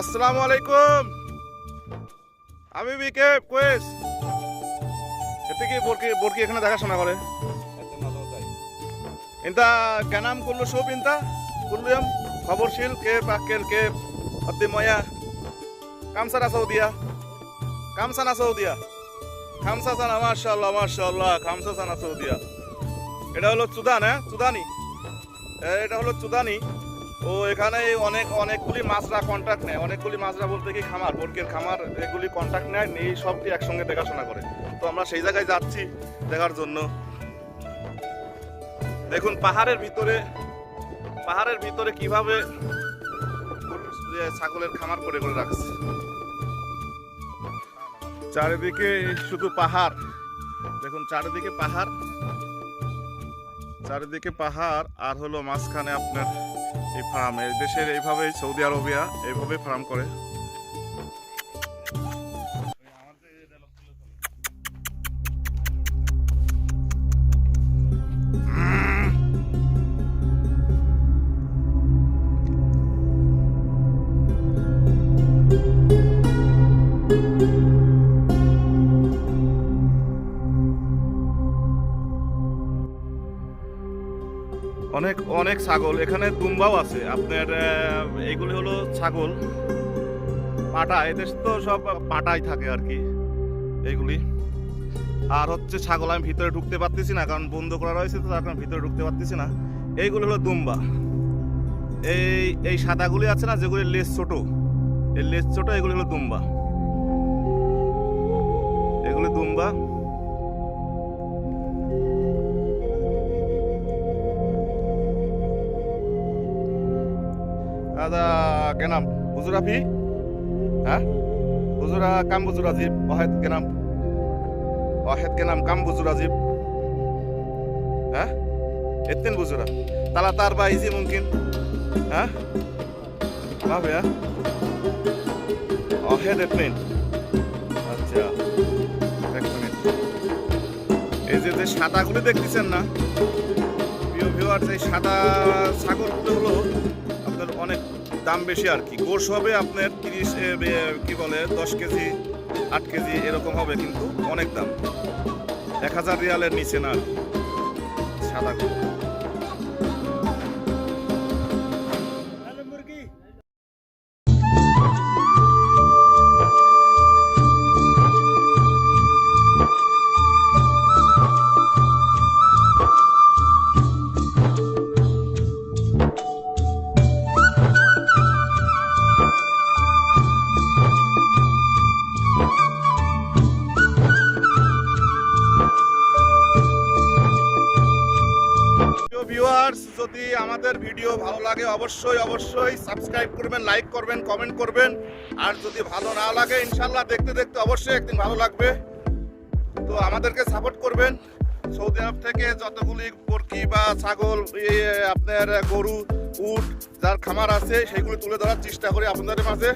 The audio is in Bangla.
আসসালামু আলাইকুম। আমি বিকে কোয়েস। এতে কি বোরকি বোরকি এখানে দেখাশোনা করে ইনতা কেনাম করল সব ইনতা? করলাম খবরশীল, কে পাকেল, কে অতি ময়া কামসা না সৌদিয়া। কামসা না সৌদিয়া। খামসা সানা মার্শাল্লাহ মার্শাল্লাহ খামসা সানা সৌদিয়া। এটা হলো চুদান হ্যাঁ? চুদানি। এটা হলো চুদানি। ও এখানে অনেক, অনেকগুলি মাছরা কন্ট্রাক্ট নেয়। অনেকগুলি মাছরা বলতে কি খামার বোরকের খামার, এগুলি কন্ট্রাক্ট নেয় এই সবটি একসঙ্গে দেখাশোনা করে। তো আমরা সেই জায়গায় যাচ্ছি দেখার জন্য। দেখুন, পাহাড়ের ভিতরে পাহাড়ের ভিতরে কীভাবে ছাগলের খামার করে করে রাখছে। চারিদিকে শুধু পাহাড়। দেখুন, চারিদিকে পাহাড়। চারিদিকে পাহাড়, আর হলো মাঝখানে আপনার এই ফার্ম দেশের এইভাবেই সৌদি আরবিয়া এইভাবে ফার্ম করে। অনেক অনেক ছাগল। এখানে দুম্বাও আছে। আপনার আহ, এইগুলি হলো ছাগল। পাটা এদের তো সব পাটাই থাকে আর কি এইগুলি আর হচ্ছে ছাগল আমি ভিতরে ঢুকতে পারতেছি না কারণ বন্ধ করা রয়েছে তো তার কারণে ভিতরে ঢুকতে পারতেছি না। এইগুলো হলো দুম্বা। এই এই সাদাগুলি আছে না যেগুলি লেস ছোট এই লেস ছোট এগুলি হলো দুম্বা। এগুলি দুম্বা। গেনাম। হুজুরা ফি হ্যাঁ হুজুরা কাম বুজুরা জীব অহেদ গেনাম। অহেদ গেনাম, কাম বুজুরা জীব হ্যাঁ এতেন বুজুরা। তালা তার বা ইজি মুমকিন। হ্যাঁ না ভাইয়া। অহেদ এতেন আচ্ছা এক মিনিট। এই যে যে সাদাগুলি দেখতেছেন না, প্রিয় আর যে সাদা ছাগলগুলো হলো আপনার অনেক দাম বেশি আর কি গোশ হবে আপনার তিরিশ কি বলে, দশ কেজি, আট কেজি এরকম হবে কিন্তু অনেক দাম এক হাজার রিয়ালের নিচে না। সাদা গরু। যদি আমাদের ভিডিও ভালো লাগে, অবশ্যই অবশ্যই সাবস্ক্রাইব করবেন লাইক করবেন কমেন্ট করবেন। আর যদি ভালো না লাগে, ইনশাল্লাহ দেখতে দেখতে অবশ্যই একদিন ভালো লাগবে। তো আমাদেরকে সাপোর্ট করবেন। সৌদি আরব থেকে যতগুলি বরকি বা ছাগল আপনার গরু, উট, যার খামার আছে, সেগুলি তুলে ধরার চেষ্টা করি আপনাদের মাঝে।